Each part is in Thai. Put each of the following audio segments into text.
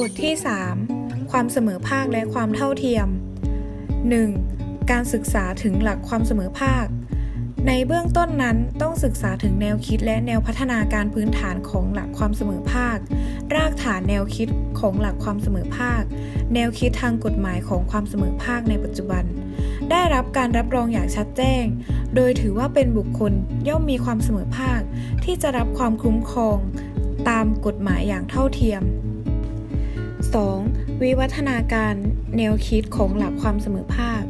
บทที่ 3 ความเสมอภาคและความเท่าเทียม 1. การศึกษาถึงหลักความเสมอภาค ในเบื้องต้นนั้นต้องศึกษาถึงแนวคิดและแนวพัฒนาการพื้นฐานของหลักความเสมอภาค รากฐานแนวคิดของหลักความเสมอภาค แนวคิดทางกฎหมายของความเสมอภาคในปัจจุบัน ได้รับการรับรองอย่างชัดแจ้ง โดยถือว่าเป็นบุคคลย่อมมีความเสมอภาค ที่จะรับความคุ้มครอง ตามกฎหมายอย่างเท่าเทียม 2. วิวัฒนาการแนวคิดของหลักความเสมอภาค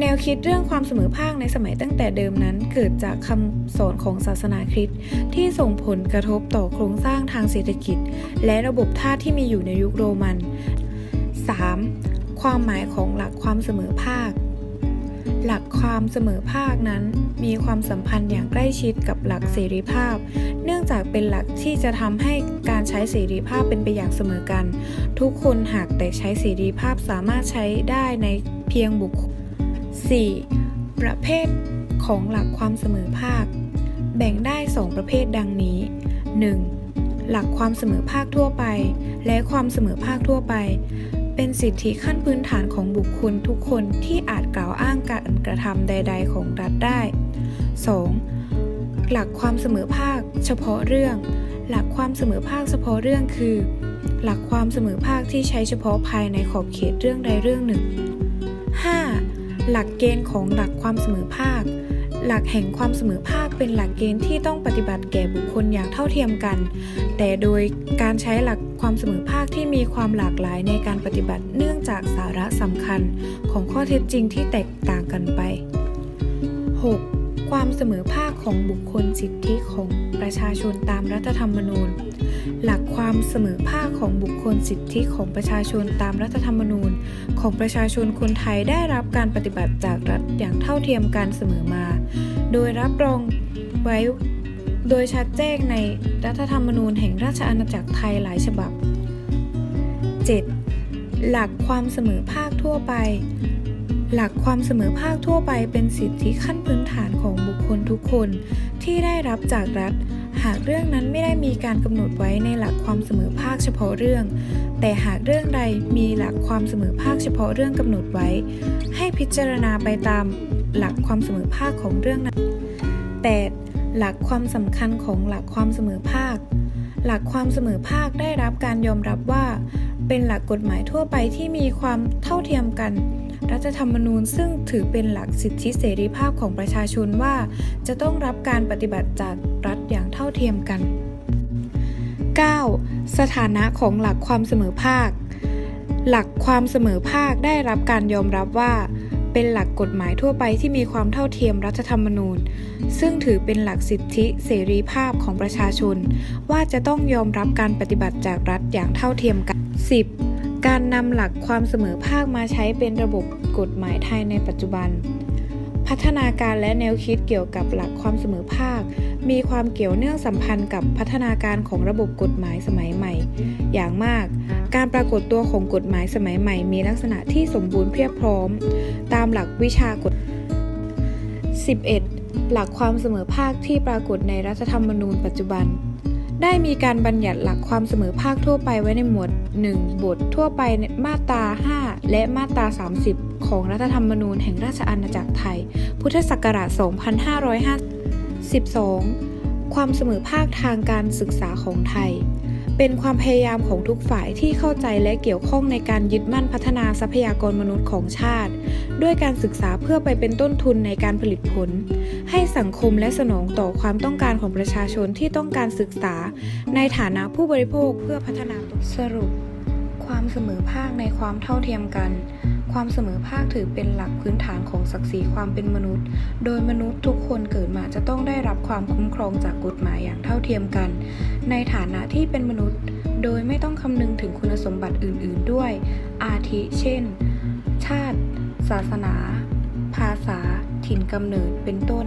แนวคิดเรื่องความเสมอภาคในสมัยตั้งแต่เดิมนั้น เกิดจากคำสอนของศาสนาคริสต์ที่ส่งผลกระทบต่อโครงสร้างทางเศรษฐกิจ และระบบทาสที่มีอยู่ในยุคโรมัน 3. ความหมายของหลักความเสมอภาค หลักความเสมอภาคนั้น มีความสัมพันธ์อย่างใกล้ชิดกับหลักเสรีภาพ เนื่องจากเป็นหลักที่จะทำให้การใช้เสรีภาพเป็นไปอย่างเสมอกัน ทุกคนหากแต่ใช้เสรีภาพสามารถใช้ได้ในเพียงบุคคล 4. ประเภทของหลักความเสมอภาค แบ่งได้ 2 ประเภทดังนี้ 1. หลักความเสมอภาคทั่วไป และความเสมอภาคทั่วไป เป็นสิทธิขั้นพื้นฐานของบุคคลทุกคนที่อาจกล่าวอ้างการกระทำใด ๆ ของรัฐได้ 2. หลักความเสมอภาคเฉพาะเรื่อง หลักความเสมอภาคเฉพาะเรื่องคือ หลักความเสมอภาคที่ใช้เฉพาะภายในขอบเขตเรื่องใดเรื่องหนึ่ง 5. หลักเกณฑ์ของหลักความเสมอภาค หลักแห่งความเสมอภาคเป็นหลักเกณฑ์ที่ต้องปฏิบัติแก่บุคคลอย่างเท่าเทียมกัน แต่โดยการใช้หลัก ความเสมอภาคที่มีความหลากหลายในการปฏิบัติเนื่องจากสาระสำคัญของข้อเท็จจริงที่แตกต่างกันไป 6. ความเสมอภาคของบุคคลสิทธิของประชาชนตามรัฐธรรมนูญ หลักความเสมอภาคของบุคคลสิทธิของประชาชนตามรัฐธรรมนูญ ของประชาชนคนไทยได้รับการปฏิบัติจากรัฐอย่างเท่าเทียมกันเสมอมา โดยรับรองไว้ โดยชัดแจ้งในรัฐธรรมนูญแห่งราชอาณาจักรไทยหลายฉบับ 7. หลักความเสมอภาคทั่วไป หลักความเสมอภาคทั่วไปเป็นสิทธิขั้นพื้นฐานของบุคคลทุกคนที่ได้รับจากรัฐ หากเรื่องนั้นไม่ได้มีการกำหนดไว้ในหลักความเสมอภาคเฉพาะเรื่อง แต่หากเรื่องใดมีหลักความเสมอภาคเฉพาะเรื่องกำหนดไว้ ให้พิจารณาไปตามหลักความเสมอภาคของเรื่องนั้น 8. หลักความสำคัญของหลักความเสมอภาค หลักความเสมอภาคได้รับการยอมรับว่า เป็นหลักกฎหมายทั่วไปที่มีความเท่าเทียมกัน รัฐธรรมนูญซึ่งถือเป็นหลักสิทธิเสรีภาพของประชาชนว่า จะต้องรับการปฏิบัติจากรัฐอย่างเท่าเทียมกัน 9. สถานะของหลักความเสมอภาค หลักความเสมอภาคได้รับการยอมรับว่า เป็นหลักกฎหมายทั่วไปที่มีความเท่าเทียมรัฐธรรมนูญ ซึ่งถือเป็นหลักสิทธิเสรีภาพของประชาชน ว่าจะต้องยอมรับการปฏิบัติจากรัฐอย่างเท่าเทียมกัน 10. การนำหลักความเสมอภาคมาใช้เป็นระบบกฎหมายไทยในปัจจุบัน พัฒนาการและแนวคิดเกี่ยวกับหลักความเสมอภาค มีความเกี่ยวเนื่องสัมพันธ์กับพัฒนาการของระบบกฎหมายสมัยใหม่ อย่างมาก การปรากฏตัวของกฎหมายสมัยใหม่ มีลักษณะที่สมบูรณ์เพียบพร้อม ตามหลักวิชากฎ 11. หลักความเสมอภาคที่ปรากฏในรัฐธรรมนูญปัจจุบัน ได้มีการบัญญัติหลักความเสมอภาคทั่วไปไว้ในหมวด 1 บททั่วไปมาตรา 5 และมาตรา 30 ของรัฐธรรมนูญแห่งราชอาณาจักรไทย พุทธศักราช 2552 ความเสมอภาคทางการศึกษาของไทย เป็นความพยายามของทุกฝ่ายที่เข้าใจและเกี่ยวข้องในการยึดมั่นพัฒนาทรัพยากรมนุษย์ของชาติ ด้วยการศึกษาเพื่อไปเป็นต้นทุนในการผลิตผล ให้สังคมและสนองต่อความต้องการของประชาชนที่ต้องการศึกษา ในฐานะผู้บริโภคเพื่อพัฒนาสรุป ความเสมอภาคในความเท่าเทียมกัน ความเสมอภาคถือเป็นหลักพื้นฐานของศักดิ์ศรีความเป็นมนุษย์ โดยมนุษย์ทุกคนเกิดมาจะต้องได้รับความคุ้มครองจากกฎหมายอย่างเท่าเทียมกัน ในฐานะที่เป็นมนุษย์ โดยไม่ต้องคำนึงถึงคุณสมบัติอื่น ๆ ด้วย อาทิ เช่น ชาติ ศาสนา ภาษา ถิ่นกำเนิด เป็นต้น